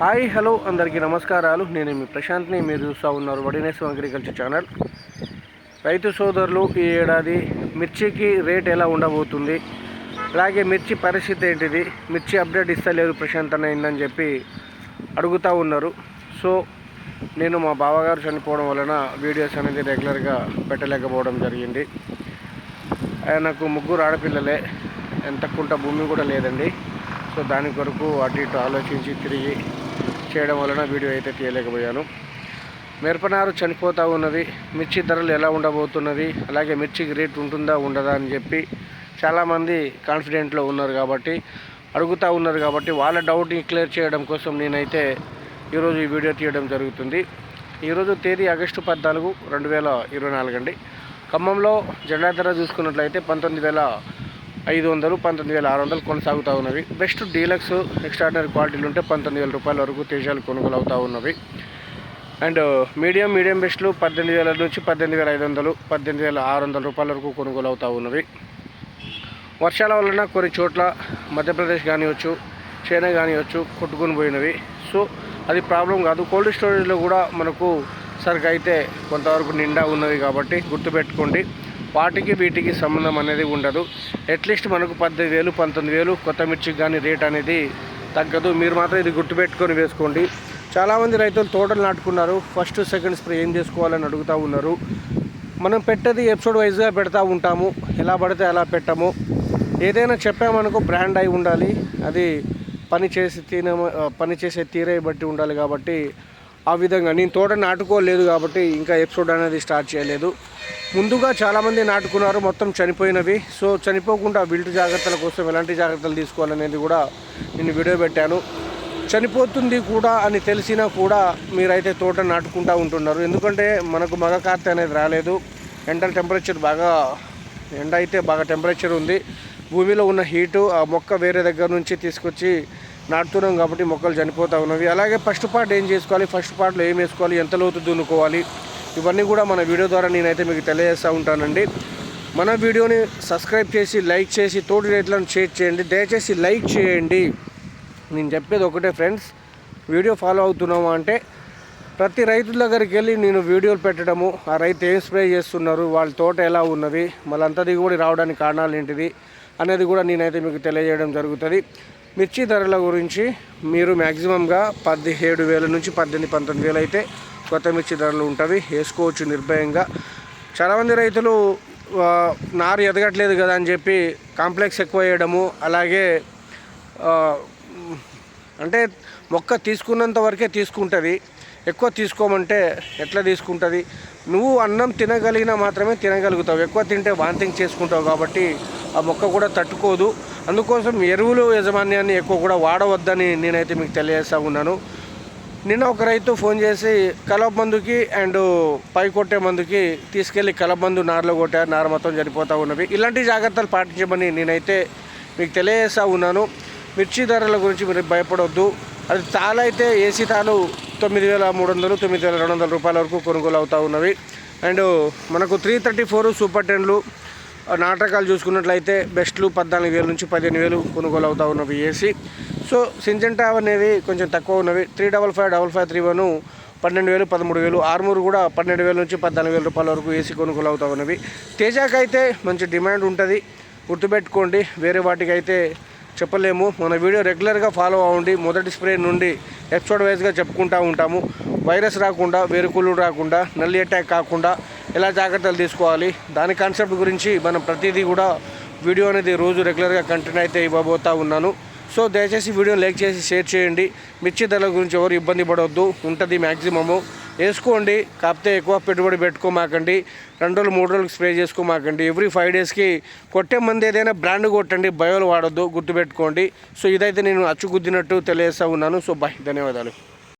Hi hello అందరికీ నమస్కారాలు. నేను మీ ప్రశాంత్ని. మీరు చూస్తూ ఉన్నారు వడినేశం అగ్రికల్చర్ ఛానల్. రైతు సోదరులు ఈ ఏడాది మిర్చికి రేట్ ఎలా ఉండబోతుంది? అలాగే మిర్చి పరిస్థితి ఏంటిది? మిర్చి అప్డేట్ ఇస్తలేదు ప్రశాంత్ అయిందని చెప్పి అడుగుతూ ఉన్నారు. సో నేను మా బావగారు చనిపోవడం వలన వీడియోస్ అనేది రెగ్యులర్గా పెట్టలేకపోవడం జరిగింది. ఆయనకు ముగ్గురు ఆడపిల్లలే. ఎంత కుంట భూమి కూడా లేదండి. సో దాని కొరకు అటు ఇటు ఆలోచించి తిరిగి చేయడం వలన వీడియో అయితే తీయలేకపోయాను. మిరపనారు చనిపోతూ ఉన్నది. మిర్చి ధరలు ఎలా ఉండబోతున్నది? అలాగే మిర్చికి రేట్ ఉంటుందా ఉండదా అని చెప్పి చాలామంది కాన్ఫిడెంట్లో ఉన్నారు కాబట్టి అడుగుతూ ఉన్నారు కాబట్టి వాళ్ళ డౌట్ని క్లియర్ చేయడం కోసం నేనైతే ఈరోజు ఈ వీడియో తీయడం జరుగుతుంది. ఈరోజు తేదీ ఆగస్టు పద్నాలుగు రెండు వేల ఇరవై నాలుగు అండి. ఖమ్మంలో జెండా ధర చూసుకున్నట్లయితే పంతొమ్మిది వేల ఐదు వందలు పంతొమ్మిది వేల ఆరు వందలు కొనసాగుతూ ఉన్నవి. బెస్ట్ డీలక్స్ ఎక్స్ట్రాడినరీ క్వాలిటీలు ఉంటే పంతొమ్మిది వేల రూపాయల వరకు తేజాలు కొనుగోలు అవుతూ ఉన్నవి. అండ్ మీడియం మీడియం బెస్ట్లు పద్దెనిమిది వేల నుంచి పద్దెనిమిది వేల ఐదు వందలు పద్దెనిమిది వేల ఆరు వందల రూపాయల వరకు కొనుగోలు అవుతూ ఉన్నవి. వర్షాల వలన కొన్ని చోట్ల మధ్యప్రదేశ్ కానివచ్చు చైనా కానివచ్చు కొట్టుకుని పోయినవి. సో అది ప్రాబ్లం కాదు. కోల్డ్ స్టోరేజ్లో కూడా మనకు సరిగ్గా అయితే కొంతవరకు నిండా ఉన్నది కాబట్టి గుర్తుపెట్టుకోండి. వాటికి వీటికి సంబంధం అనేది ఉండదు. అట్లీస్ట్ మనకు పద్దెనిమిది వేలు పంతొమ్మిది వేలు కొత్త మిర్చికి కానీ రేట్ అనేది తగ్గదు. మీరు మాత్రం ఇది గుర్తుపెట్టుకొని వేసుకోండి. చాలామంది రైతులు తోటలు నాటుకున్నారు. ఫస్ట్ సెకండ్ స్ప్రే ఏం చేసుకోవాలని అడుగుతూ ఉన్నారు. మనం పెట్టేది ఎపిసోడ్ వైజ్గా పెడతా ఉంటాము. ఎలా పడితే అలా పెట్టము. ఏదైనా చెప్పామనుకో బ్రాండ్ అయి ఉండాలి. అది పని చేసి తిన పని చేసే తీరే బట్టి ఉండాలి కాబట్టి ఆ విధంగా. నేను తోట నాటుకోలేదు కాబట్టి ఇంకా ఎపిసోడ్ అనేది స్టార్ట్ చేయలేదు. ముందుగా చాలామంది నాటుకున్నారు మొత్తం చనిపోయినవి. సో చనిపోకుండా విల్టు జాగ్రత్తల కోసం ఎలాంటి జాగ్రత్తలు తీసుకోవాలనేది కూడా నేను వీడియో పెట్టాను. చనిపోతుంది కూడా అని తెలిసినా కూడా మీరైతే తోట నాటుకుంటూ ఉంటున్నారు. ఎందుకంటే మనకు మగ కార్తె అనేది రాలేదు. ఎండల టెంపరేచర్ బాగా ఎండ అయితే బాగా టెంపరేచర్ ఉంది. భూమిలో ఉన్న హీటు ఆ మొక్క వేరే దగ్గర నుంచి తీసుకొచ్చి నాటుతున్నాం కాబట్టి మొక్కలు చనిపోతూ ఉన్నవి. అలాగే ఫస్ట్ పార్ట్ ఏం చేసుకోవాలి? ఫస్ట్ పార్ట్లో ఏం వేసుకోవాలి? ఎంత లోతు దున్నుకోవాలి? ఇవన్నీ కూడా మన వీడియో ద్వారా నేనైతే మీకు తెలియజేస్తూ ఉంటానండి. మన వీడియోని సబ్స్క్రైబ్ చేసి లైక్ చేసి తోటి రైతులను షేర్ చేయండి. దయచేసి లైక్ చేయండి. నేను చెప్పేది ఒకటే ఫ్రెండ్స్ వీడియో ఫాలో అవుతున్నామా అంటే ప్రతి రైతుల దగ్గరికి వెళ్ళి నేను వీడియోలు పెట్టడము ఆ రైతు ఏం స్ప్రే చేస్తున్నారు వాళ్ళ తోట ఎలా ఉన్నది మళ్ళంత దిగుబడి రావడానికి కారణాలు ఏంటిది అనేది కూడా నేనైతే మీకు తెలియజేయడం జరుగుతుంది. మిర్చి ధరల గురించి మీరు మ్యాక్సిమంగా పదిహేడు వేల నుంచి పద్దెనిమిది పంతొమ్మిది వేలు అయితే కొత్త మిర్చి ధరలు ఉంటుంది. వేసుకోవచ్చు నిర్భయంగా. చాలామంది రైతులు నారు ఎదగట్లేదు కదా అని చెప్పి కాంప్లెక్స్ ఎక్కువ వేయడము అలాగే అంటే మొక్క తీసుకున్నంత వరకే తీసుకుంటుంది. ఎక్కువ తీసుకోమంటే ఎట్లా తీసుకుంటుంది? నువ్వు అన్నం తినగలిగినా మాత్రమే తినగలుగుతావు. ఎక్కువ తింటే వాంతింగ్ చేసుకుంటావు కాబట్టి ఆ మొక్క కూడా తట్టుకోదు. అందుకోసం ఎరువులు యజమాన్యాన్ని ఎక్కువ కూడా వాడవద్దని నేనైతే మీకు తెలియజేస్తా ఉన్నాను. నిన్న ఒక రైతు ఫోన్ చేసి కలప మందుకి అండ్ పై కొట్టే మందుకి తీసుకెళ్ళి కలప మందు నారలో కొట్టారు నార మొత్తం చనిపోతూ ఉన్నవి. ఇలాంటి జాగ్రత్తలు పాటించమని నేనైతే మీకు తెలియజేస్తూ ఉన్నాను. మిర్చి ధరల గురించి మీరు భయపడవద్దు అది తాలు అయితే ఏసీ తాలు తొమ్మిది వేల మూడు వందలు తొమ్మిది వేల రెండు వందల రూపాయల వరకు కొనుగోలు అవుతూ ఉన్నవి. అండ్ మనకు త్రీ థర్టీ ఫోర్ సూపర్ టెన్లు నాటకాలు చూసుకున్నట్లయితే బెస్ట్లు పద్నాలుగు వేల నుంచి పదిహేను వేలు కొనుగోలు అవుతూ ఉన్నవి ఏసీ. సో సింజెంటా అనేది కొంచెం తక్కువ ఉన్నవి. Three double five double five three one పన్నెండు వేలు పదమూడు వేలు ఆర్మూర్ కూడా పన్నెండు వేల నుంచి పద్నాలుగు వేల రూపాయల వరకు ఏసీ కొనుగోలు అవుతూ ఉన్నవి. తేజాకైతే మంచి డిమాండ్ ఉంటుంది. గుర్తుపెట్టుకోండి వేరే వాటికైతే చెప్పలేము. మన వీడియో రెగ్యులర్గా ఫాలో అవ్వండి. మొదటి స్ప్రే నుండి ఎపిసోడ్ వైజ్గా చెప్పుకుంటూ ఉంటాము. వైరస్ రాకుండా వేరుకుళ్ళు రాకుండా నల్లి అటాక్ కాకుండా ఎలా జాగ్రత్తలు తీసుకోవాలి? దాని కాన్సెప్ట్ గురించి మనం ప్రతిదీ కూడా వీడియో అనేది రోజు రెగ్యులర్గా కంటిన్యూ అయితే ఇవ్వబోతూ ఉన్నాను. సో దయచేసి వీడియో లైక్ చేసి షేర్ చేయండి. మిర్చి ధరల గురించి ఎవరు ఇబ్బంది పడవద్దు ఉంటుంది మ్యాక్సిమము వేసుకోండి. కాకపోతే ఎక్కువ పెట్టుబడి పెట్టుకోమాకండి. రెండు రోజులు మూడు రోజులకు స్ప్రే చేసుకోమాకండి. ఎవ్రీ ఫైవ్ డేస్కి కొట్టే మంది ఏదైనా బ్రాండ్ కొట్టండి. బయోలు వాడొద్దు. గుర్తుపెట్టుకోండి. సో ఇదైతే నేను అచ్చుగుద్దినట్టు తెలియజేస్తూ ఉన్నాను. సో బాయ్ ధన్యవాదాలు.